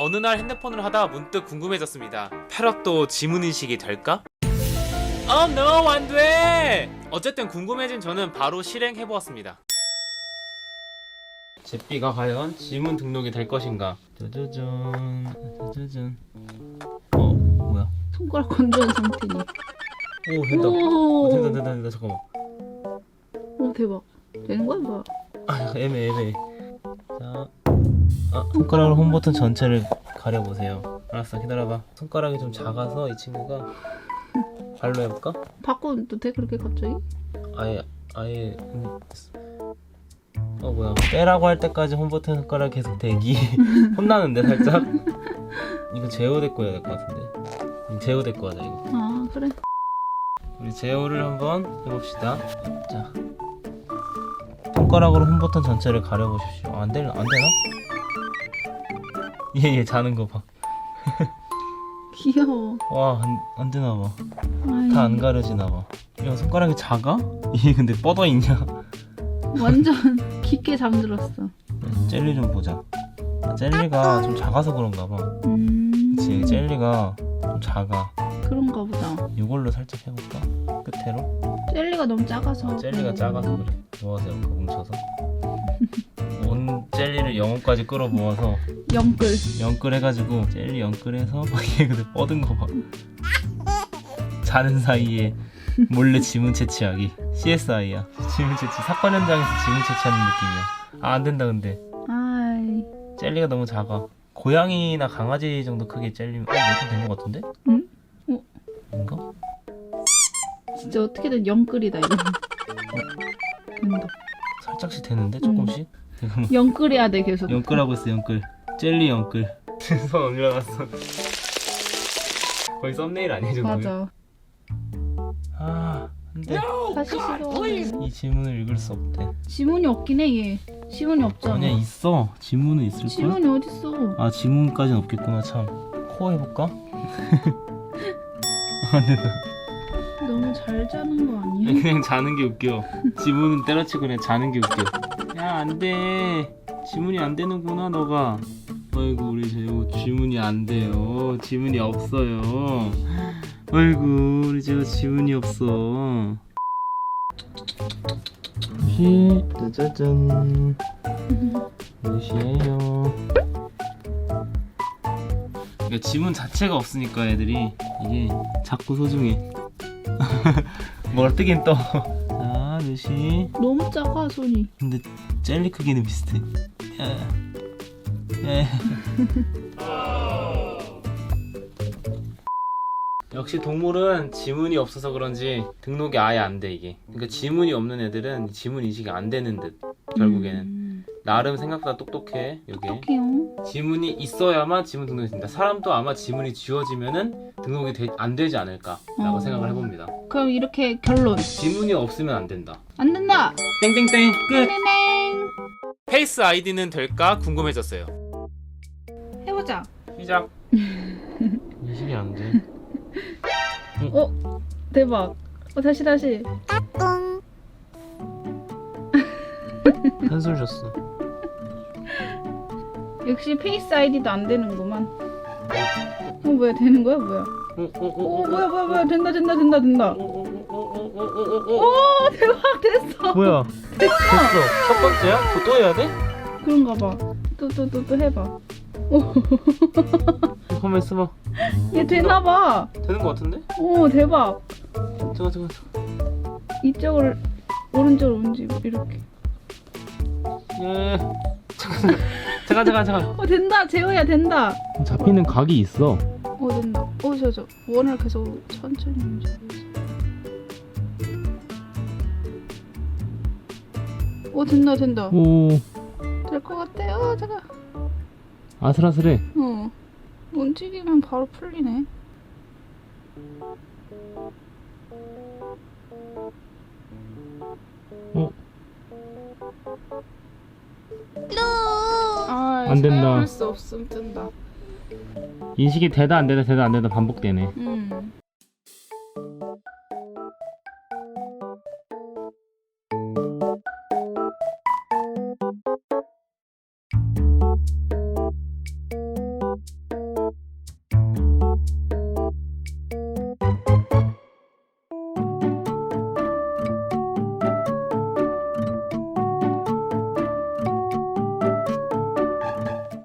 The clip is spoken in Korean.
어느 날 핸드폰을 하다 문득 궁금해졌습니다. 패럿도 지문인식이 될까? 어, no, 안 돼! 어쨌든 궁금해진 저는 바로 실행해보았습니다. 제삐가 과연 지문 등록이 될 것인가? 짜자잔, 짜자잔. 어, 뭐야? 손가락 건조한 상태니. 오, 된다. 어, 오, 된다, 된다, 된다. 잠깐만. 오 대박. 되는 거야 뭐야? 아, 애매, 애매. 자, 아, 손가락으로 홈 버튼 전체를 가려보세요. 알았어, 기다려봐. 손가락이 좀 작아서 이 친구가 발로 해볼까? 또 돼? 그렇게 갑자기? 아예, 아예. 음, 어 뭐야? 빼라고 할 때까지 홈 버튼 손가락 계속 대기. 혼나는데 살짝. 이거 제어 데리고 해야 될 것 같은데. 음, 제어 데리고 하자 이거. 아 그래. 우리 제어를 한번 해봅시다. 자, 손가락으로 홈 버튼 전체를 가려보십시오. 아, 안 되나? 안 되나? 얘, 얘 자는 거 봐. 귀여워. 와, 안, 안 되나 봐. 아이, 다안 가려지나 봐. 야, 손가락이 작아? 얘 근데 뻗어 있냐? 완전 깊게 잠들었어. 젤리 좀 보자. 아, 젤리가 좀 작아서 그런가 봐. 음. 그치, 젤리가 좀 작아. 그런가 보다. 이걸로 살짝 해볼까? 끝으로? 젤리가 너무 작아서. 젤리가 작아서 그래. 모아서 이렇게 뭉쳐서. 온 젤리를 영혼까지 끌어 모아서 영끌. 연끌 해가지고 젤리 연끌해서 얘 근데 뻗은 거 봐. 자는 사이에 몰래 지문 채취하기. CSI야. 지문 채취. 사건 현장에서 지문 채취하는 느낌이야. 아, 안 된다 근데. 아이. 젤리가 너무 작아. 고양이나 강아지 정도 크기 젤리면 어, 몇번 된거 같은데? 응? 어? 뭔가? 진짜 어떻게든 영끌이다 이거. 된다. 살짝씩 되는데 조금씩? 잠깐만. 영끌해야 돼 계속. 연끌하고 있어 연끌. 젤리 연끌. 손 올려놨어. 거의 썸네일 아니야 지금? 맞아. 아, 안돼. 다시 시도. 이 지문을 읽을 수 없대. 지문이 없긴 해 얘. 지문이 없잖아. 아니야 있어. 지문은 있을 걸. 지문이 어딨어? 아 지문까지는 없겠구나 참. 코 해볼까? 안 된다. 너무 잘 자는 거 아니야? 그냥 자는 게 웃겨. 지문은 때려치고 그냥 자는 게 웃겨. 야, 안 돼. 지문이 안 되는구나, 너가. 아이고, 우리 재호 지문이 안 돼요. 지문이 없어요. 아이고, 우리 재호 지문이 없어. 시, 짜자잔. 몇시에요? 그러니까 지문 자체가 없으니까 애들이 이게 자꾸 소중해. 뭐가 뜨긴 떠. 자, 루시. 너무 작아 손이. 근데 젤리 크기는 비슷해. 야. 야. 역시 동물은 지문이 없어서 그런지 등록이 아예 안 돼 이게. 그러니까 지문이 없는 애들은 지문 인식이 안 되는 듯 결국에는. 음, 나름 생각보다 똑똑해 여기. 어떡해요? 지문이 있어야만 지문 등록이 된다. 사람도 아마 지문이 지워지면은 등록이 되- 안 되지 않을까라고 어. 생각을 해봅니다. 그럼 이렇게 결론. 지문이 없으면 안 된다. 안 된다. 땡땡땡 끝. 땡땡. 페이스 아이디는 될까 궁금해졌어요. 해보자. 시작. 인식이 안 돼. 어 대박. 어 다시 다시. 한술 줬어. 역시 페이스 아이디도 안 되는구만. 어 뭐야 되는 거야 뭐야? 오 뭐야 뭐야 뭐야 된다 된다 된다 된다. 오 대박 됐어. 뭐야? 됐어. 첫 번째야? 또, 또 해야 돼? 그런가 봐. 또 또 또 또 해봐. 한번 써봐. 얘 되나 봐. 되는 거 같은데? 오 대박. 잠깐 잠깐. 잠깐. 이쪽을 오른쪽으로 움직이고 이렇게. 예. 잠깐 잠깐 잠깐 잠깐. 어 된다 재호야 된다. 잡히는 각이 있어. 어 된다. 어저 저 원을 계속 천천히 움직이고. 오 된다 된다. 오 될 것 같아요. 잠깐. 아슬아슬해. 어. 움직이면 바로 풀리네. 어? 아, 안 된다. 사용할 수 없음 뜬다. 인식이 되다 안 되다 되다 안 되다 반복되네. 음.